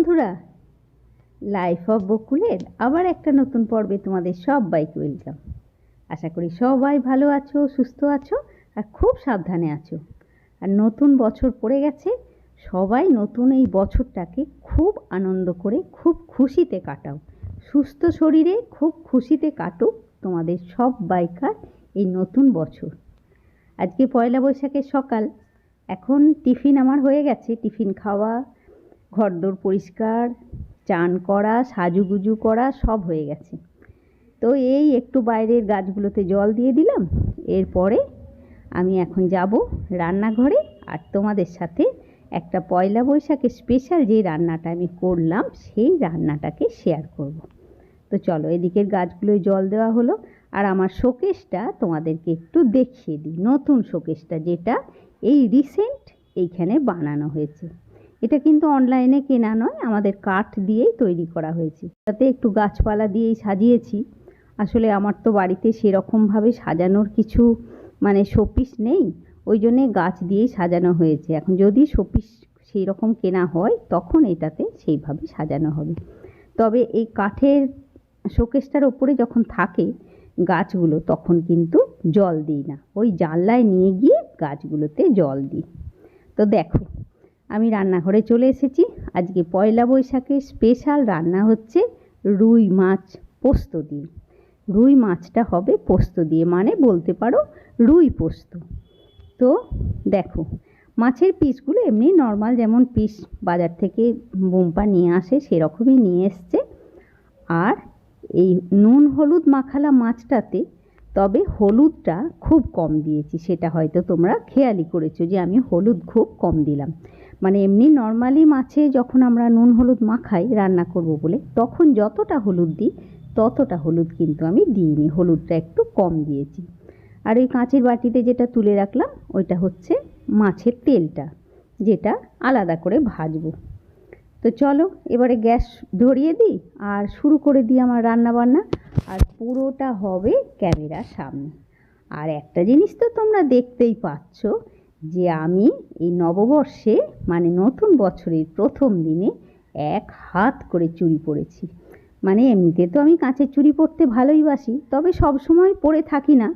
বন্ধুরা life of বকুলের আবার একটা নতুন পর্বে তোমাদের সবাইকে ওয়েলকাম আশা করি সবাই ভালো আছো, সুস্থ আছো আর খুব সাবধানে আছো। আর নতুন বছর পড়ে গেছে, সবাই নতুন এই বছরটাকে খুব আনন্দ করে, খুব খুশিতে কাটাও। সুস্থ শরীরে খুব খুশিতে কাটুক তোমাদের সব বাইকার এই নতুন বছর। আজকে পয়লা বৈশাখের সকাল, এখন টিফিন আমার হয়ে গেছে, টিফিন খাওয়া ঘরদোর পরিষ্কার, চান করা, সাজুগুজু করা, সব হয়ে গেছে। তো এই একটু বাইরের গাছগুলোতে জল দিয়ে দিলাম। এরপরে আমি এখন যাব রান্নাঘরে আর তোমাদের সাথে একটা পয়লা বৈশাখের স্পেশাল যে রান্নাটা আমি করলাম, সেই রান্নাটাকে শেয়ার করব। তো চলো, এদিকের গাছগুলোয় জল দেওয়া হলো আর আমার শোকেসটা তোমাদেরকে একটু দেখিয়ে দিই। নতুন শোকেসটা যেটা এই রিসেন্ট এইখানে বানানো হয়েছে। এটা কিন্তু অনলাইনে কেনা নয়, আমাদের কাঠ দিয়েই তৈরি করা হয়েছে। তাতে একটু গাছপালা দিয়েই সাজিয়েছি। আসলে আমার তো বাড়িতে সেরকমভাবে সাজানোর কিছু মানে শোপিস নেই, ওই জন্যে গাছ দিয়েই সাজানো হয়েছে। এখন যদি শোপিস সেই রকম কেনা হয়, তখন এটাতে সেইভাবে সাজানো হবে। তবে এই কাঠের শোকেসটার ওপরে যখন থাকে গাছগুলো, তখন কিন্তু জল দিই না। ওই জানলায় নিয়ে গিয়ে গাছগুলোতে জল দিই। তো দেখো আমি রান্নাঘরে চলে এসেছি। আজকে পয়লা বৈশাখের স্পেশাল রান্না হচ্ছে রুই মাছ পোস্ত দিয়ে। রুই মাছটা হবে পোস্ত দিয়ে মানে বলতে পারো রুই পোস্ত। তো দেখো, মাছের পিসগুলো এমনি নর্মাল যেমন পিস বাজার থেকে বোম্পা নিয়ে আসে সেরকমই নিয়ে এসছে। আর এই নুন হলুদ মাখালা মাছটাতে তবে হলুদটা খুব কম দিয়েছি, সেটা হয়তো তোমরা খেয়ালই করেছ যে আমি হলুদ খুব কম দিলাম। মানে এমনি নর্মালি মাছে যখন আমরা নুন, হলুদ মাখাই, রান্না করব বলে, তখন যতটা হলুদ দিই, ততটা হলুদ কিন্তু আমি দিইনি। হলুদটা একটু কম দিয়েছি। আর ওই কাঁচের বাটিতে যেটা তুলে রাখলাম, ওইটা হচ্ছে মাছের তেলটা, যেটা আলাদা করে ভাজবো। তো চলো, এবারে গ্যাস ধরিয়ে দিই আর শুরু করে দিই আমার রান্না বান্না আর পুরোটা হবে ক্যামেরার সামনে। আর একটা জিনিস তো তোমরা দেখতেই পাচ্ছ যে আমি এই নববর্ষে মানে নতুন বছরের প্রথম দিনে এক হাত করে চুড়ি পরেছি। মানে এমনিতে তো আমি কাঁচের চুড়ি পরতে ভালোই বাসি, তবে সব সময় পরে থাকি না।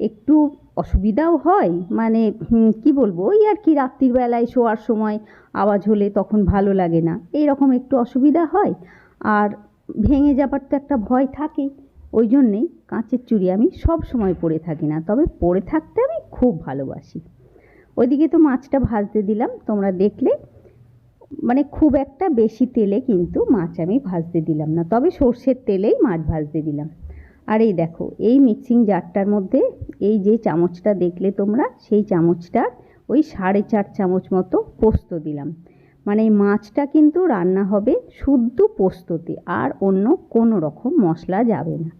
একটু অসুবিধাও হয় মানে কি বলব, ওই আর কি রাত্রির বেলায় শোয়ার সময় আওয়াজ হলে তখন ভালো লাগে না এই রকম একটু অসুবিধা হয়। আর ভেঙে যাবার তো একটা ভয় থাকে, ওই জন্যেই কাঁচের চুড়ি আমি সব সময় পরে থাকি না, তবে পরে থাকতে আমি খুব ভালোবাসি। ওইদিকে তো মাছটা ভাজতে দিলাম, তোমরা দেখলে মানে খুব একটা বেশি তেলে কিন্তু মাছ আমি ভাজতে দিলাম না, তবে সর্ষের তেলেই মাছ ভাজতে দিলাম। আর এই দেখো, এই মিক্সিং জারটার মধ্যে এই যে চামচটা দেখলে তোমরা, সেই চামচটার ওই সাড়ে চার চামচ মতো পোস্ত দিলাম। মানে মাছটা কিন্তু রান্না হবে শুদ্ধ পোস্ততে, আর অন্য কোনো রকম মশলা যাবে না।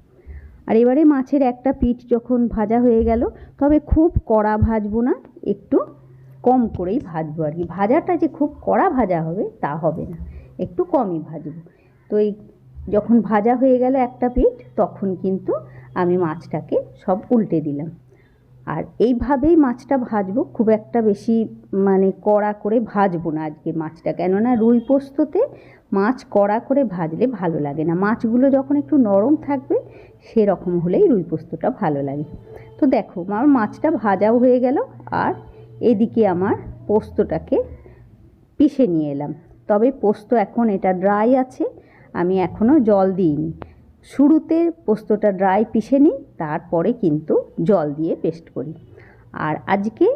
আর এবারে মাছের একটা পিঠ যখন ভাজা হয়ে গেল, তবে খুব কড়া ভাজবো না, একটু কম করেই ভাজবো আর কি। ভাজাটা যে খুব কড়া ভাজা হবে, তা হবে না। একটু কমই ভাজবো। তো এই যখন ভাজা হয়ে গেল একটা পিঠ, তখন কিন্তু আমি মাছটাকে সব উল্টে দিলাম। আর এইভাবেই মাছটা ভাজবো, খুব একটা বেশি মানে কড়া করে ভাজবো না আজকে মাছটা। কেননা রুই পোস্ততে মাছ কড়া করে ভাজলে ভালো লাগে না। মাছগুলো যখন একটু নরম থাকবে, সেরকম হলেই রুই পোস্তটা ভালো লাগে। তো দেখো, আমার মাছটা ভাজাও হয়ে গেল আর এদিকে আমার পোস্তটাকে পিষে নিয়ে এলাম। তবে পোস্ত এখন এটা ড্রাই আছে, আমি এখনও জল দিইনি। শুরুতে পোস্তটা ড্রাই পিষে নিই, তারপরে কিন্তু জল দিয়ে পেস্ট করি। আর আজকে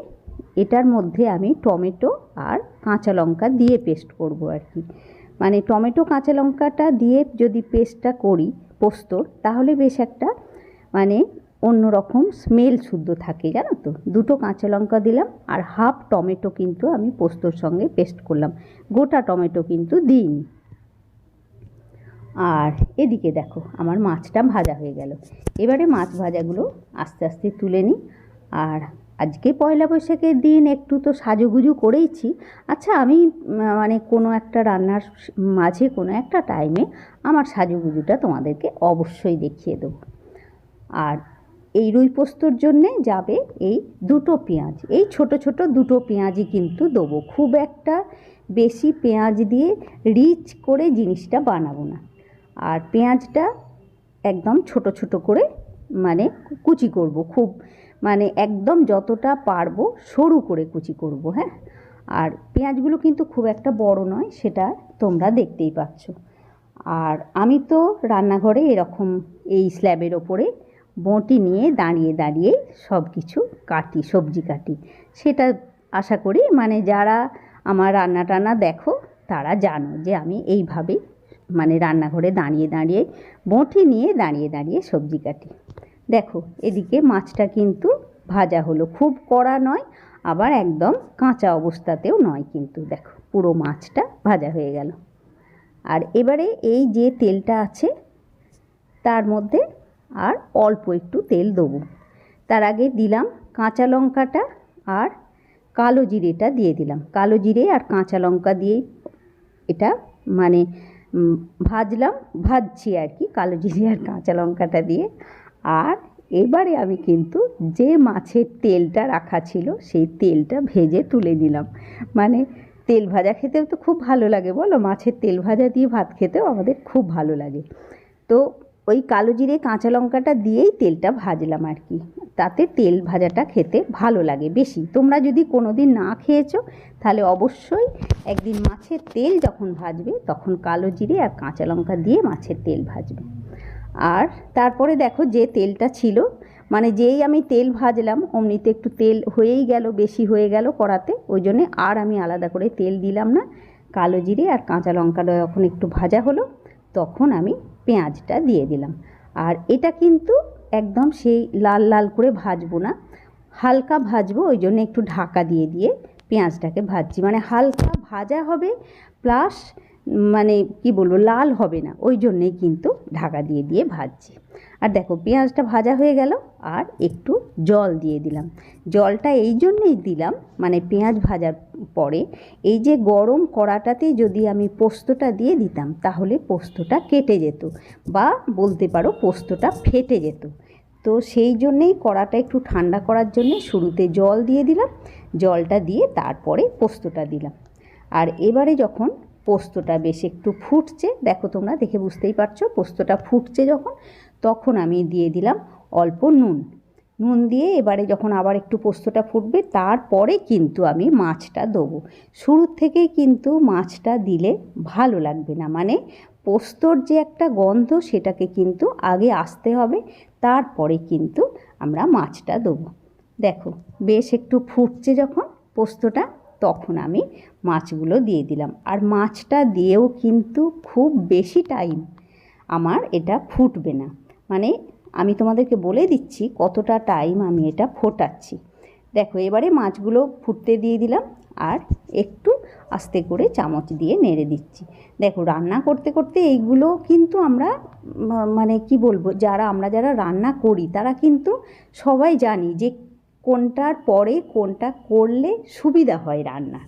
এটার মধ্যে আমি টমেটো আর কাঁচা লঙ্কা দিয়ে পেস্ট করব আর কি। মানে টমেটো, কাঁচা লঙ্কাটা দিয়ে যদি পেস্টটা করি পোস্তর, তাহলে বেশ একটা মানে অন্যরকম স্মেল শুদ্ধ থাকে, জানো তো। দুটো কাঁচা লঙ্কা দিলাম আর হাফ টমেটো কিন্তু আমি পোস্তর সঙ্গে পেস্ট করলাম। গোটা টমেটো কিন্তু দিইনি। আর এদিকে দেখো, আমার মাছটা ভাজা হয়ে গেল। এবারে মাছ ভাজাগুলো আস্তে আস্তে তুলে নিই। আর আজকে পয়লা বৈশাখের দিন একটু তো সাজুগুজু করেইছি। আচ্ছা আমি মানে কোনো একটা রান্নার মাঝে কোনো একটা টাইমে আমার সাজুগুজুটা তোমাদেরকে অবশ্যই দেখিয়ে দেবো। আর এই রুই পোস্তর জন্যে যাবে এই দুটো পেঁয়াজ। এই ছোট ছোট দুটো পেঁয়াজই কিন্তু দেবো। খুব একটা বেশি পেঁয়াজ দিয়ে রিচ করে জিনিসটা বানাবো না। আর পেঁয়াজটা একদম ছোট ছোট করে মানে কুচি করব, খুব মানে একদম যতটা পারব সরু করে কুচি করব হ্যাঁ? আর পেঁয়াজগুলো কিন্তু খুব একটা বড় নয়, সেটা তোমরা দেখতেই পাচ্ছ। আর আমি তো রান্নাঘরে এরকম এই স্ল্যাবের ওপরে বঁটি নিয়ে দাঁড়িয়ে দাঁড়িয়ে সব কিছু কাটি, সবজি কাটি। সেটা আশা করি মানে যারা আমার রান্না টান্না দেখো, তারা জানো যে আমি এইভাবেই মানে রান্নাঘরে দাঁড়িয়ে দাঁড়িয়ে বঁটি নিয়ে দাঁড়িয়ে দাঁড়িয়ে সবজি কাটি। দেখো, এদিকে মাছটা কিন্তু ভাজা হলো। খুব কড়া নয়, আবার একদম কাঁচা অবস্থাতেও নয় কিন্তু। দেখো, পুরো মাছটা ভাজা হয়ে গেল। আর এবারে এই যে তেলটা আছে, তার মধ্যে আর অল্প একটু তেল দেবো। তার আগে দিলাম কাঁচা লঙ্কাটা আর কালো জিরেটা দিয়ে দিলাম। কালো জিরে আর কাঁচা লঙ্কা দিয়ে এটা মানে ভাজলাম, ভাজছি আর কি, কালো জিরে আর কাঁচা লঙ্কাটা দিয়ে। আর এবারে আমি কিন্তু যে মাছের তেলটা রাখা ছিল, সেই তেলটা ভেজে তুলে নিলাম। মানে তেল ভাজা খেতেও তো খুব ভালো লাগে, বলো? মাছের তেল ভাজা দিয়ে ভাত খেতেও আমাদের খুব ভালো লাগে। তো ওই কালো জিরে কাঁচা লঙ্কাটা দিয়েই তেলটা ভাজলাম আর কি। তাতে তেল ভাজাটা খেতে ভালো লাগে বেশি। তোমরা যদি কোনো দিন না খেয়েছো, তাহলে অবশ্যই একদিন মাছের তেল যখন ভাজবে, তখন কালো জিরে আর কাঁচা লঙ্কা দিয়ে মাছের তেল ভাজবে। আর তারপরে দেখো যে তেলটা ছিল মানে যেই আমি তেল ভাজলাম, অমনিতে একটু তেল হয়েই গেল, বেশি হয়ে গেল কড়াতে, ওই জন্যে আর আমি আলাদা করে তেল দিলাম না। কালো জিরে আর কাঁচা লঙ্কাটা যখন একটু ভাজা হলো, তখন আমি পেঁয়াজটা দিয়ে দিলাম। আর এটা কিন্তু একদম সেই লাল লাল করে ভাজবো না, হালকা ভাজবো, ওই জন্য একটু ঢাকা দিয়ে দিয়ে পেঁয়াজটাকে ভাজছি। মানে হালকা ভাজা হবে প্লাস মানে কি বলব, লাল হবে না। ওই জন্যেই কিন্তু ঢাকা দিয়ে দিয়ে ভাজছি। আর দেখো, পেঁয়াজটা ভাজা হয়ে গেল, আর একটু জল দিয়ে দিলাম। জলটা এই জন্যেই দিলাম মানে পেঁয়াজ ভাজার পরে এই যে গরম কড়াটাতে যদি আমি পোস্তটা দিয়ে দিতাম, তাহলে পোস্তটা কেটে যেত বা বলতে পারো পোস্তটা ফেটে যেত। তো সেই জন্যেই কড়াটা একটু ঠান্ডা করার জন্যে শুরুতে জল দিয়ে দিলাম, জলটা দিয়ে তারপরে পোস্তটা দিলাম। আর এবারে যখন পোস্তটা বেশ একটু ফুটছে। দেখো তোমরা, দেখে বুঝতেই পারছ, পোস্তটা ফুটছে যখন, তখন আমি দিয়ে দিলাম অল্প নুন। নুন দিয়ে এবারে যখন আবার একটু পোস্তটা ফুটবে, তারপরে কিন্তু আমি মাছটা দেবো। শুরুর থেকেই কিন্তু মাছটা দিলে ভালো লাগবে না। মানে পোস্তর যে একটা গন্ধ, সেটাকে কিন্তু আগে আসতে হবে, তারপরে কিন্তু আমরা মাছটা দেবো। দেখো, বেশ একটু ফুটছে যখন পোস্তটা। তখন আমি মাছগুলো দিয়ে দিলাম। আর মাছটা দিয়েও কিন্তু খুব বেশি টাইম আমার এটা ফুটবে না। মানে আমি তোমাদেরকে বলে দিচ্ছি কতটা টাইম আমি এটা ফোটাচ্ছি। দেখো, এবারে মাছগুলো ফুটতে দিয়ে দিলাম আর একটু আস্তে করে চামচ দিয়ে নেড়ে দিচ্ছি। দেখো, রান্না করতে করতে এইগুলো কিন্তু আমরা মানে কি বলব, যারা, আমরা যারা রান্না করি তারা কিন্তু সবাই জানি যে কোনটার পরে কোনটা করলে সুবিধা হয় রান্না।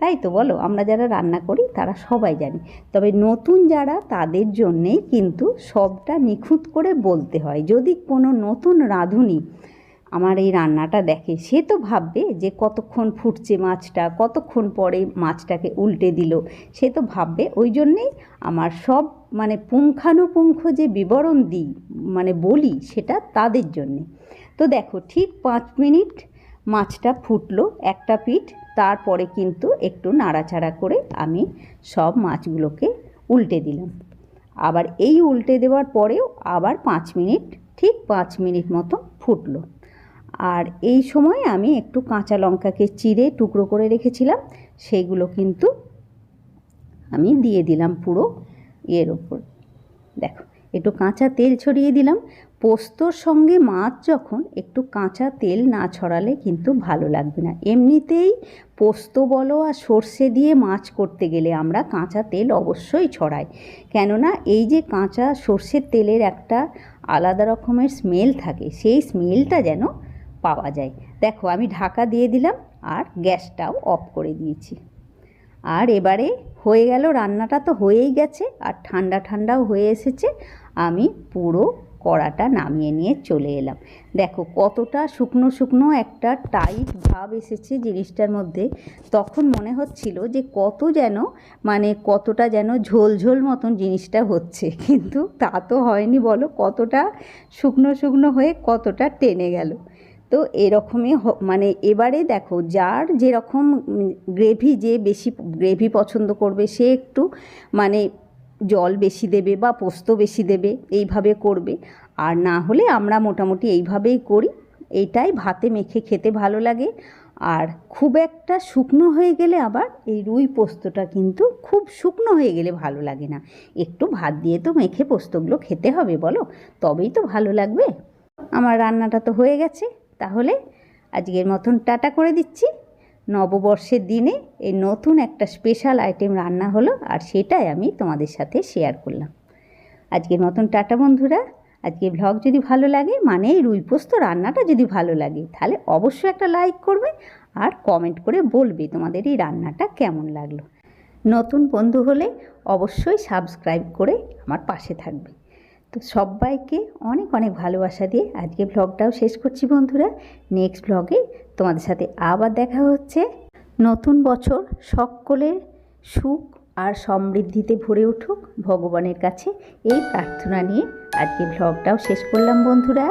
তাই তো বলো, আমরা যারা রান্না করি তারা সবাই জানি। তবে নতুন যারা তাদের জন্যেই কিন্তু সবটা নিখুঁত করে বলতে হয়। যদি কোনো নতুন রাঁধুনি আমার এই রান্নাটা দেখে, সে তো ভাববে যে কতক্ষণ ফুটছে মাছটা, কতক্ষণ পরে মাছটাকে উল্টে দিল। সে তো ভাববে, ওই জন্যেই আমার সব মানে পুঙ্খানুপুঙ্খ যে বিবরণ দিই মানে বলি সেটা তাদের জন্যে। তো দেখো, ঠিক পাঁচ মিনিট মাছটা ফুটলো একটা পিঠ, তারপরে কিন্তু একটু নাড়াচাড়া করে আমি সব মাছগুলোকে উল্টে দিলাম। আবার এই উল্টে দেওয়ার পরেও আবার পাঁচ মিনিট, ঠিক পাঁচ মিনিট মতো ফুটলো। আর এই সময় আমি একটু কাঁচা লঙ্কাকে চিড়ে টুকরো করে রেখেছিলাম সেইগুলো কিন্তু আমি দিয়ে দিলাম পুরো ইয়ের ওপর দেখো, একটু কাঁচা তেল ছড়িয়ে দিলাম। পোস্তর সঙ্গে মাছ যখন একটু কাঁচা তেল না ছড়ালে কিন্তু ভালো লাগবে না। এমনিতেই পোস্ত বলো আর সর্ষে দিয়ে মাছ করতে গেলে আমরা কাঁচা তেল অবশ্যই ছড়াই। কেননা এই যে কাঁচা সর্ষের তেলের একটা আলাদা রকমের স্মেল থাকে, সেই স্মেলটা যেন পাওয়া যায়। দেখো, আমি ঢাকা দিয়ে দিলাম আর গ্যাসটাও অফ করে দিয়েছি। আর এবারে হয়ে গেল, রান্নাটা তো হয়েই গেছে আর ঠান্ডা ঠান্ডাও হয়ে এসেছে। আমি পুরো কড়াটা নামিয়ে নিয়ে চলে এলাম। দেখো কতটা শুকনো শুকনো একটা টাইট ভাব এসেছে জিনিসটার মধ্যে। তখন মনে হচ্ছিল যে কত যেন মানে কতটা যেন ঝোল ঝোল মতন জিনিসটা হচ্ছে। কিন্তু তা তো হয়নি বলো, কতটা শুকনো শুকনো হয়ে কতটা টেনে গেল। তো এরকমই মানে এবারে দেখো যার যেরকম গ্রেভি যে বেশি গ্রেভি পছন্দ করবে সে একটু মানে জল বেশি দেবে বা পোস্ত বেশি দেবে, এইভাবে করবে। আর না হলে আমরা মোটামুটি এইভাবেই করি। এটাই ভাতে মেখে খেতে ভালো লাগে। আর খুব একটা শুকনো হয়ে গেলে আবার এই রুই পোস্তটা কিন্তু খুব শুকনো হয়ে গেলে ভালো লাগে না। একটু ভাত দিয়ে তো মেখে পোস্তগুলো খেতে হবে বলো, তবেই তো ভালো লাগবে। আমার রান্নাটা তো হয়ে গেছে। তাহলে আজকের মতন টাটা করে দিচ্ছি। নববর্ষের দিনে এই নতুন একটা স্পেশাল আইটেম রান্না হলো আর সেটাই আমি তোমাদের সাথে শেয়ার করলাম। আজকের মতন টাটা বন্ধুরা। আজকে ভ্লগ যদি ভালো লাগে মানে এই রুই পোস্ত রান্নাটা যদি ভালো লাগে, তাহলে অবশ্যই একটা লাইক করবে আর কমেন্ট করে বলবে তোমাদের এই রান্নাটা কেমন লাগল। নতুন বন্ধু হলে অবশ্যই সাবস্ক্রাইব করে আমার পাশে থাকবে। তো সবাইকে অনেক অনেক ভালোবাসা দিয়ে আজকে ভ্লগটাও শেষ করছি বন্ধুরা। নেক্সট ব্লগে তোমাদের সাথে আবার দেখা হচ্ছে। নতুন বছর সকলের সুখ আর সমৃদ্ধিতে ভরে উঠুক ভগবানের কাছে। এই প্রার্থনা নিয়ে আজকে ভ্লগটাও শেষ করলাম বন্ধুরা।